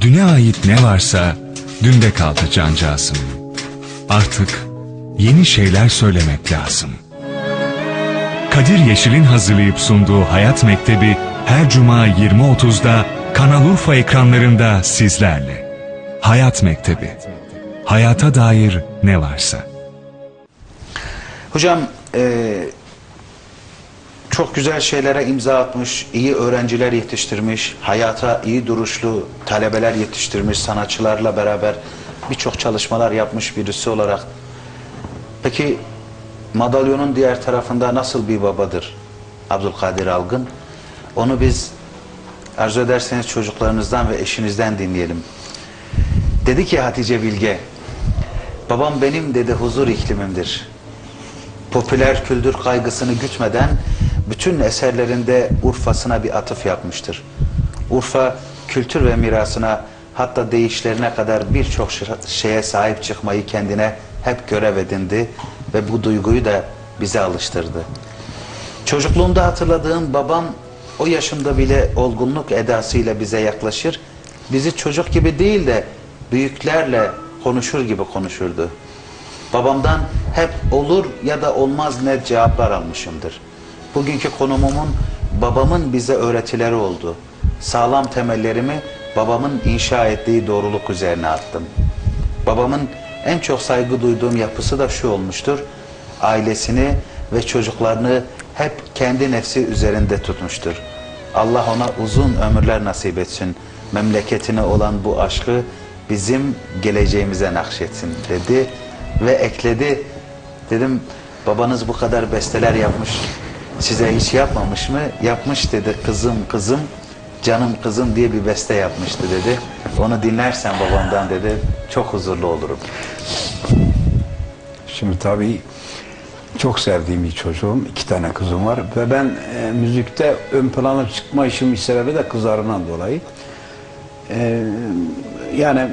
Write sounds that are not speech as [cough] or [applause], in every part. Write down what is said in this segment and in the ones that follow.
Düne ait ne varsa dünde kaldı cancağızım. Artık yeni şeyler söylemek lazım. Kadir Yeşil'in hazırlayıp sunduğu Hayat Mektebi her cuma 20.30'da Kanal Urfa ekranlarında sizlerle. Hayat Mektebi. Hayata dair ne varsa. Hocam eee, çok güzel şeylere imza atmış, iyi öğrenciler yetiştirmiş, hayata iyi duruşlu talebeler yetiştirmiş, sanatçılarla beraber birçok çalışmalar yapmış birisi olarak. Peki madalyonun diğer tarafında nasıl bir babadır Abdülkadir Algın? Onu biz arzu ederseniz çocuklarınızdan ve eşinizden dinleyelim. Dedi ki Hatice Bilge, babam benim dedi huzur iklimimdir popüler kültür kaygısını gütmeden bütün eserlerinde Urfa'sına bir atıf yapmıştır. Urfa kültür ve mirasına hatta değişlerine kadar birçok şeye sahip çıkmayı kendine hep görev edindi ve bu duyguyu da bize alıştırdı. Çocukluğumda hatırladığım babam o yaşında bile olgunluk edasıyla bize yaklaşır. Bizi çocuk gibi değil de büyüklerle konuşur gibi konuşurdu. Babamdan hep olur ya da olmaz net cevaplar almışımdır. Bugünkü konumumun babamın bize öğretileri oldu. Sağlam temellerimi babamın inşa ettiği doğruluk üzerine attım. Babamın en çok saygı duyduğum yapısı da şu olmuştur. Ailesini ve çocuklarını hep kendi nefsi üzerinde tutmuştur. Allah ona uzun ömürler nasip etsin. Memleketine olan bu aşkı bizim geleceğimize nakşetsin dedi ve ekledi. Dedim babanız bu kadar besteler yapmış. Size hiç yapmamış mı? Yapmış dedi kızım kızım canım kızım diye bir beste yapmıştı dedi. Onu dinlersen babamdan dedi çok huzurlu olurum. Şimdi tabii çok sevdiğim bir çocuğum, iki tane kızım var ve ben e, müzikte ön plana çıkma işimin sebebi de kızlarından dolayı. E, yani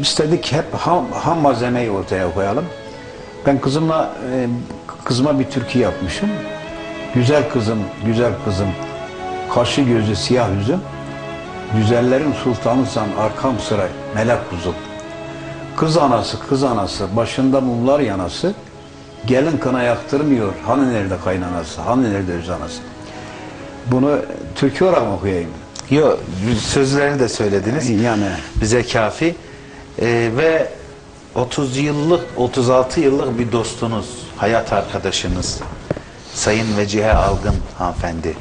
istedik hep ham, ham malzemeyi ortaya koyalım. Ben kızımla e, kızıma bir türkü yapmışım. Güzel kızım, güzel kızım, kaşı gözü siyah yüzüm, güzellerin sultanısan arkam sıra melek kuzum. Kız anası, kız anası, başında mumlar yanası, gelin kına yaktırmıyor, hani nerede kaynanası, hani nerede öz anası. Bunu türkü olarak mı okuyayım? Yok sözlerini de söylediniz. Yani bize kafi. Ee, ve 30 yıllık 36 yıllık bir dostunuz, hayat arkadaşınız Sayın Vecihe Algın hanımefendi.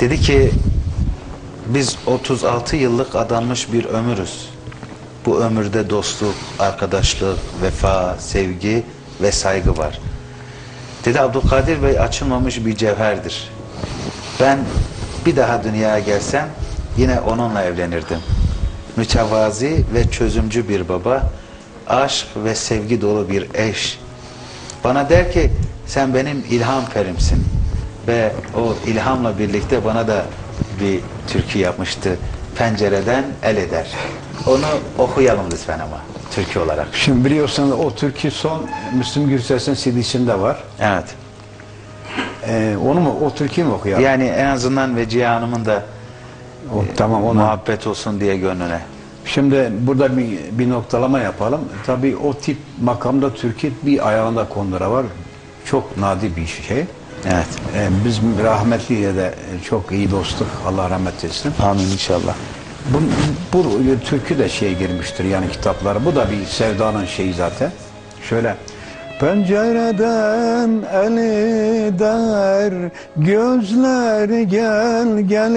Dedi ki biz 36 yıllık adanmış bir ömürüz. Bu ömürde dostluk, arkadaşlık, vefa, sevgi ve saygı var. Dedi Abdülkadir Bey açılmamış bir cevherdir. Ben bir daha dünyaya gelsem yine onunla evlenirdim. Mütevazi ve çözümcü bir baba, aşk ve sevgi dolu bir eş. Bana der ki sen benim ilham perimsin. Ve o ilhamla birlikte bana da bir türkü yapmıştı. Pencereden el eder. Onu okuyalım lütfen ama türkü olarak. şimdi biliyorsunuz o türkü son Müslüm Gürses'in CD'sinde var. Evet. Ee, onu mu, o türküyü mü okuyalım? Yani en azından Vecihe Hanım'ın da O, tamam onu. muhabbet olsun diye gönlüne. Şimdi burada bir, bir noktalama yapalım. Tabii o tip makamda Türkiye bir ayağında kondura var. Çok nadir bir şey. Evet. Ee, biz rahmetliyle de çok iyi dostluk. Allah rahmet etsin. Amin inşallah. Bu, bu türkü de şeye girmiştir yani kitaplara. Bu da bir sevdanın şeyi zaten. Şöyle. Pencereden eli der, gözler gel gel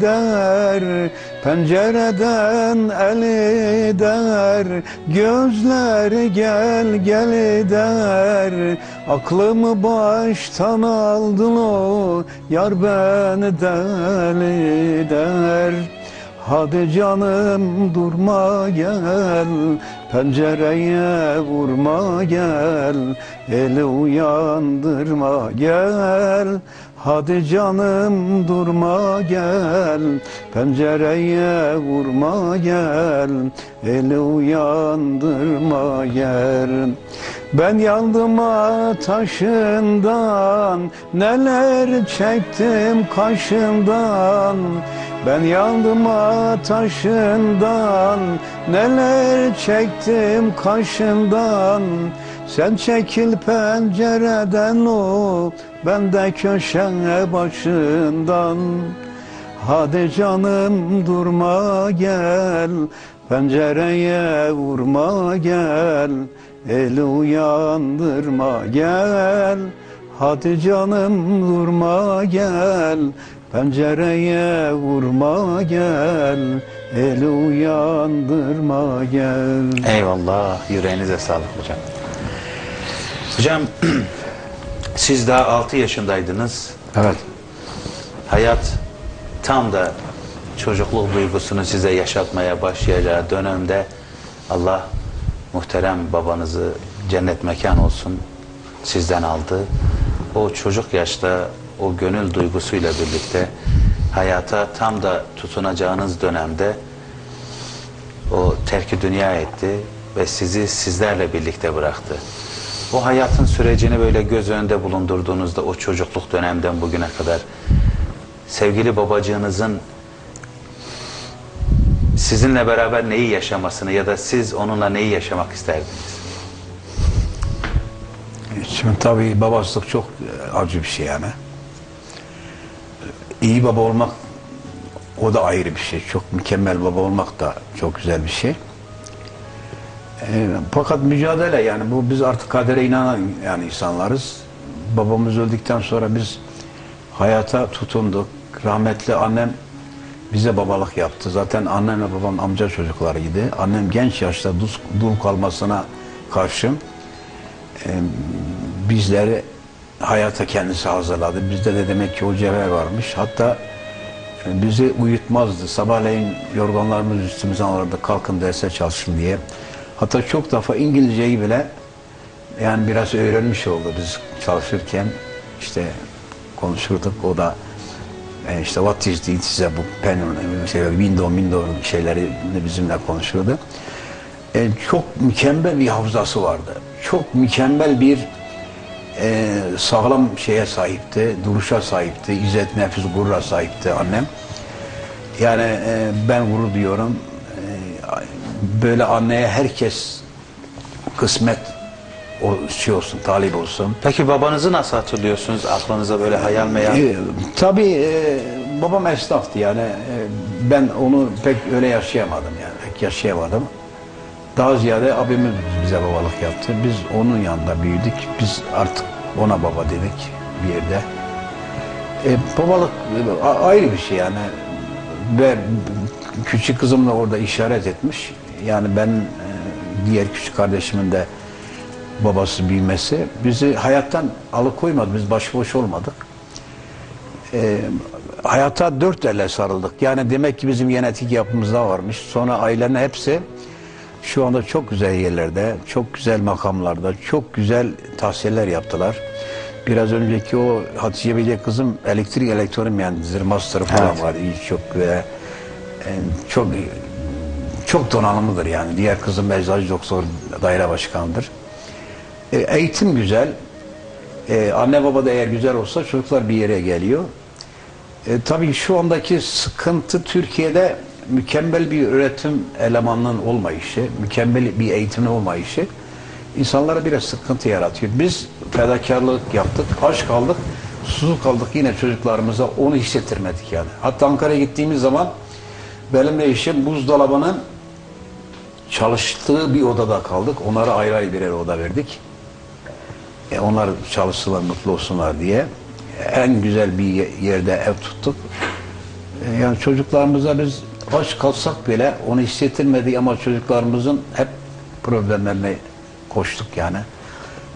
der. Pencereden eli der, gözler gel gel der. Aklımı baştan aldın o, yar beni deli der. Hadi canım durma gel Pencereye vurma gel Eli uyandırma gel Hadi canım durma gel Pencereye vurma gel Eli uyandırma gel. Ben yandım taşından Neler çektim kaşından. Ben yandım taşından Neler çektim kaşından Sen çekil pencereden o Ben de köşe başından Hadi canım durma gel Pencereye vurma gel Eli uyandırma gel Hadi canım durma gel Pencereye vurma gel Eli uyandırma gel Eyvallah. Yüreğinize sağlık hocam. Hocam [clears throat] siz daha 6 yaşındaydınız. Evet Hayat tam da çocukluk duygusunu size yaşatmaya başlayacağı dönemde Allah muhterem babanızı cennet mekan olsun sizden aldı. O çocuk yaşta o gönül duygusuyla birlikte hayata tam da tutunacağınız dönemde o terki dünya etti ve sizi sizlerle birlikte bıraktı. O hayatın sürecini böyle göz önünde bulundurduğunuzda o çocukluk dönemden bugüne kadar sevgili babacığınızın sizinle beraber neyi yaşamasını ya da siz onunla neyi yaşamak isterdiniz? Şimdi tabii babasılık çok e, acı bir şey yani. İyi baba olmak o da ayrı bir şey. Çok mükemmel baba olmak da çok güzel bir şey. E, fakat mücadele yani bu biz artık kadere inanan yani insanlarız. Babamız öldükten sonra biz hayata tutunduk. Rahmetli annem bize babalık yaptı. Zaten annemle babam amca çocuklarıydı. Annem genç yaşta dul, kalmasına karşı bizleri hayata kendisi hazırladı. Bizde de demek ki o cevher varmış. Hatta e, bizi uyutmazdı. Sabahleyin yorganlarımız üstümüze alırdı. Kalkın derse çalışın diye. Hatta çok defa İngilizceyi bile yani biraz öğrenmiş oldu biz çalışırken. işte konuşurduk. O da e, işte what is this size bu pen, şey, window, window şeyleri bizimle konuşurdu. E, çok mükemmel bir hafızası vardı. Çok mükemmel bir e, sağlam şeye sahipti, duruşa sahipti, izzet, nefis, gurura sahipti annem. Yani e, ben gurur duyuyorum. Böyle anneye herkes kısmet şey olsun, talip olsun. Peki babanızı nasıl hatırlıyorsunuz? Aklınıza böyle hayal meyal. E, tabii e, babam esnaftı yani. E, ben onu pek öyle yaşayamadım yani. Pek yaşayamadım. Daha ziyade abimiz bize babalık yaptı. Biz onun yanında büyüdük. Biz artık ona baba dedik bir yerde. E, babalık e, ayrı bir şey yani. Ve küçük kızım da orada işaret etmiş. Yani ben e, diğer küçük kardeşimin de babası büyümesi bizi hayattan alıkoymadı. Biz başıboş olmadık. E, hayata dört elle sarıldık. Yani demek ki bizim genetik yapımızda varmış. Sonra ailenin hepsi şu anda çok güzel yerlerde, çok güzel makamlarda, çok güzel tahsiller yaptılar. Biraz önceki o Hatice Bey'le kızım elektrik elektronik mühendisidir, master falan Evet. var. İyi çok ve çok çok donanımlıdır yani. Diğer kızım eczacı doktor daire başkanıdır. E, eğitim güzel. E, anne baba da eğer güzel olsa çocuklar bir yere geliyor. E, tabii şu andaki sıkıntı Türkiye'de mükemmel bir üretim elemanının olmayışı, mükemmel bir eğitimin olmayışı insanlara biraz sıkıntı yaratıyor. Biz fedakarlık yaptık, aç kaldık, susuz kaldık yine çocuklarımıza onu hissettirmedik yani. Hatta Ankara'ya gittiğimiz zaman benimle eşim buzdolabının çalıştığı bir odada kaldık. Onlara ayrı ayrı birer oda verdik. E, onlar çalışsınlar, mutlu olsunlar diye en güzel bir ye- yerde ev tuttuk. E, yani çocuklarımıza biz aç kalsak bile onu hissettirmedik ama çocuklarımızın hep problemlerine koştuk yani.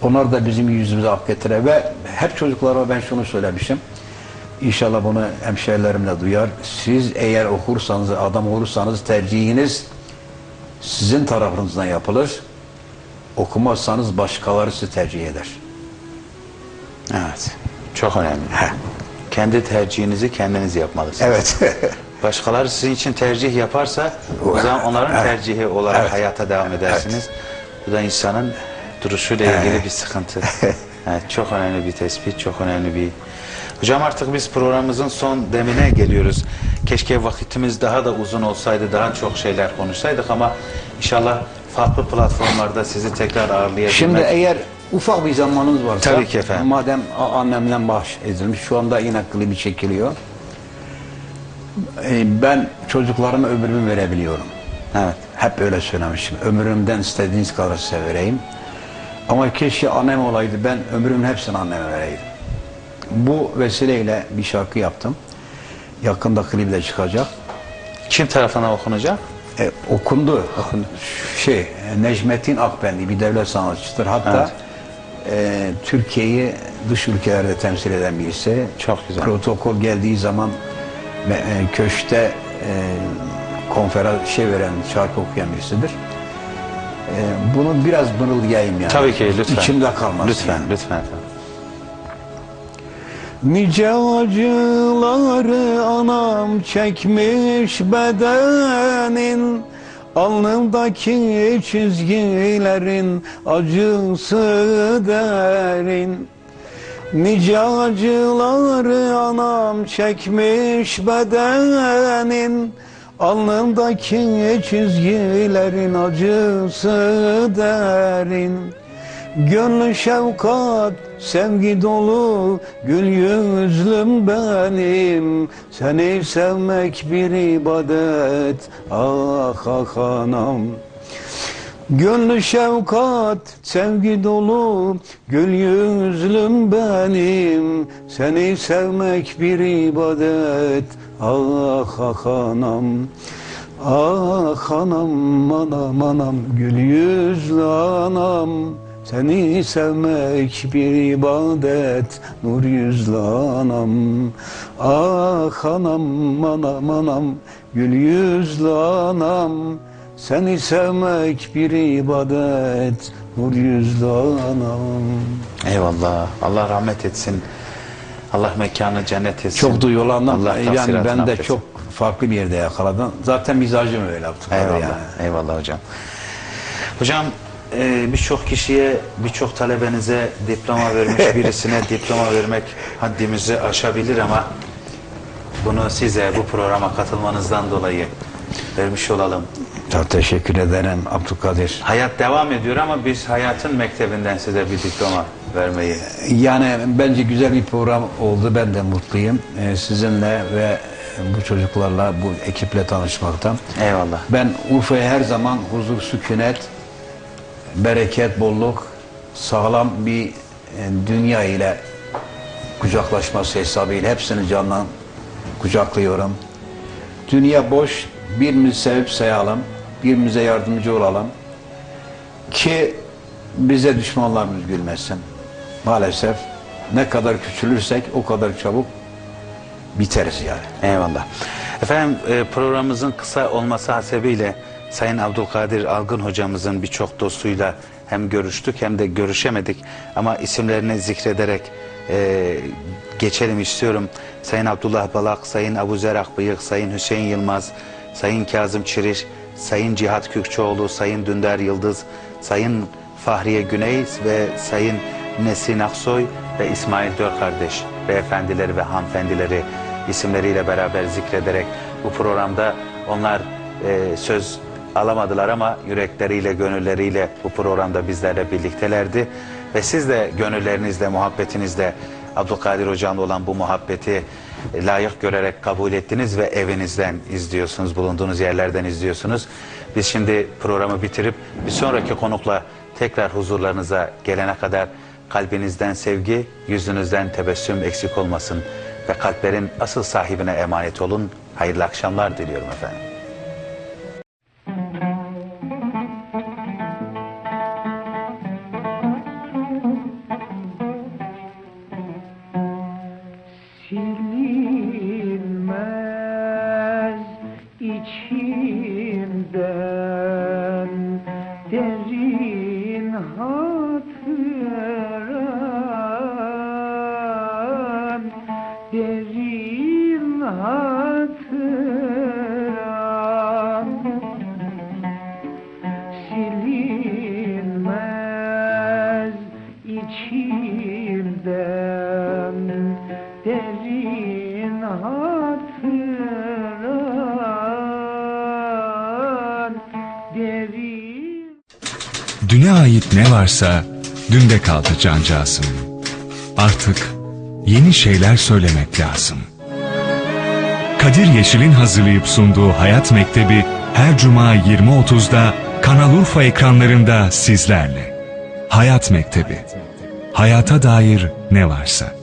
Onlar da bizim yüzümüze ak getire ve hep çocuklara ben şunu söylemişim. İnşallah bunu hemşehrilerimle duyar. Siz eğer okursanız, adam olursanız tercihiniz sizin tarafınızdan yapılır. Okumazsanız başkaları sizi tercih eder. Evet. Çok önemli. Kendi tercihinizi kendiniz yapmalısınız. Evet. [laughs] Başkaları sizin için tercih yaparsa o zaman onların Evet. tercihi olarak Evet. hayata devam edersiniz. Bu da insanın duruşuyla ilgili bir sıkıntı. [laughs] Evet, çok önemli bir tespit, çok önemli bir... Hocam artık biz programımızın son demine geliyoruz. Keşke vakitimiz daha da uzun olsaydı, daha çok şeyler konuşsaydık ama inşallah farklı platformlarda sizi tekrar ağırlayabilmek. Şimdi eğer ufak bir zamanınız varsa Tabii ki efendim. madem annemden bahş edilmiş şu anda yine klibi çekiliyor. Ee, Ben çocuklarıma ömrümü verebiliyorum. Evet. Hep öyle söylemişim. Ömrümden istediğiniz kadar size vereyim. Ama keşke annem olaydı. Ben ömrümün hepsini anneme vereydim. Bu vesileyle bir şarkı yaptım. Yakında klibi de çıkacak. Kim tarafından okunacak? E, okundu. Şey, e, Necmettin Akbendi bir devlet sanatçıdır. Hatta e, Türkiye'yi dış ülkelerde temsil eden birisi. Çok güzel. Protokol geldiği zaman e, köşte e, konferans şey veren, şarkı okuyan birisidir. E, bunu biraz mırıldayayım yani. Tabii ki lütfen. İçimde kalmasın. Lütfen, yani. lütfen efendim. Nice acıları anam çekmiş bedenin Alnımdaki çizgilerin acısı derin. Nice acıları anam çekmiş bedenin Alnımdaki çizgilerin acısı derin. Gönlü şefkat, sevgi dolu, gül yüzlüm benim. Seni sevmek bir ibadet, ah ah anam. Gönlü şefkat, sevgi dolu, gül yüzlüm benim. Seni sevmek bir ibadet, ah ah anam. Ah anam, anam, anam, gül yüzlü anam. Seni sevmek bir ibadet, nur yüzlü anam. Ah anam, anam, anam, gül yüzlü anam. Seni sevmek bir ibadet, nur yüzlü anam. Eyvallah. Allah rahmet etsin. Allah mekanı cennet etsin. Çok duyulandım. Allah Yani ben de çok farklı bir yerde yakaladım. Zaten mizacım öyle yaptım. Eyvallah. Yani. Eyvallah hocam. Hocam e, birçok kişiye, birçok talebenize diploma vermiş [laughs] birisine diploma vermek haddimizi aşabilir ama bunu size bu programa katılmanızdan dolayı vermiş olalım. Çok teşekkür ederim Abdülkadir. Hayat devam ediyor ama biz hayatın mektebinden size bir diploma vermeyi. Yani bence güzel bir program oldu. Ben de mutluyum. Ee, sizinle ve bu çocuklarla, bu ekiple tanışmaktan. Eyvallah. Ben Urfa'ya her zaman huzur, sükunet, bereket, bolluk, sağlam bir e, dünya ile kucaklaşması hesabıyla hepsini candan kucaklıyorum. Dünya boş, birbirimizi sevip sayalım, birbirimize yardımcı olalım. Ki bize düşmanlarımız gülmesin. Maalesef ne kadar küçülürsek o kadar çabuk biteriz yani. Eyvallah. Efendim e, programımızın kısa olması hasebiyle Sayın Abdülkadir Algın hocamızın birçok dostuyla hem görüştük hem de görüşemedik. Ama isimlerini zikrederek e, geçelim istiyorum. Sayın Abdullah Balak, Sayın Abuzer Akbıyık, Sayın Hüseyin Yılmaz, Sayın Kazım Çiriş, Sayın Cihat Kürkçoğlu, Sayın Dündar Yıldız, Sayın Fahriye Güney ve Sayın Nesin Aksoy ve İsmail Dör kardeş beyefendileri ve hanımefendileri isimleriyle beraber zikrederek bu programda onlar e, söz alamadılar ama yürekleriyle, gönülleriyle bu programda bizlerle birliktelerdi. Ve siz de gönüllerinizle, muhabbetinizle Abdülkadir Hocam'la olan bu muhabbeti layık görerek kabul ettiniz ve evinizden izliyorsunuz, bulunduğunuz yerlerden izliyorsunuz. Biz şimdi programı bitirip bir sonraki konukla tekrar huzurlarınıza gelene kadar kalbinizden sevgi, yüzünüzden tebessüm eksik olmasın ve kalplerin asıl sahibine emanet olun. Hayırlı akşamlar diliyorum efendim. senin hatıran devir. Düne ait ne varsa dünde kaldı cancağızım. Artık yeni şeyler söylemek lazım. Kadir Yeşil'in hazırlayıp sunduğu Hayat Mektebi her cuma 20.30'da Kanal Urfa ekranlarında sizlerle. Hayat Mektebi. Hayata dair ne varsa.